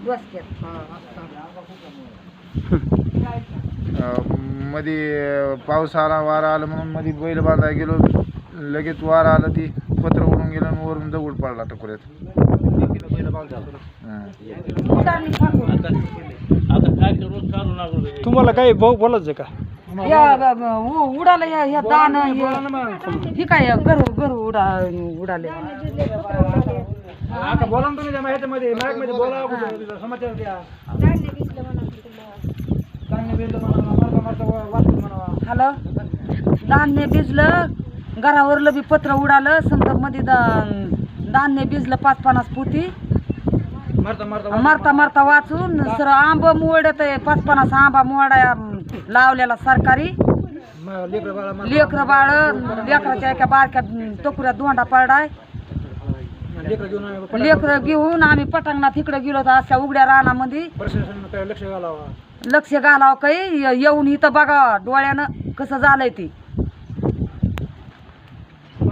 मध्ये पाऊस आला वारा आला म्हणून मध्ये बैल बांधायला गेलो. लगेच वारा आला ती पत्र उडून गेलं आणि वरून दगड पडला टकोऱ्यात. तुम्हाला काही भाऊ बोलायचं का? उडालं या या दान हे- ही काय गरू गरू उडा उडाले. आता बोला ना तुम्ही त्या ह्याच्यामध्ये बोला कुठं समाचार द्या. बिल. मारता मारता वाचून हॅलो? धान्य भिजलं घरावरलं बी पत्र उडालं समजा मध्ये दा- धान्य भिजलं पाच पन्नास पोती. मारता मारता मारता मारता वाचून सर आंब मोडत आहे पाच पन्नास आंबा मोडा लावलेला सरकारी. लेकरं बाळा मारता. लेकरं बाळ लेकराच्या एका बारक्या टोकऱ्यात दोंडा पडलाय. लेकरं घेऊन आम्ही पटापट लेकरं घेऊन आम्ही पटांगणात इकडे गेलो तर अशा उघड्या रानामध्ये. प्रशासनानं काय लक्ष घालावा? लक्ष घालावं काही? येऊन इथं बघा डोळ्यानं कसं झालंय ती.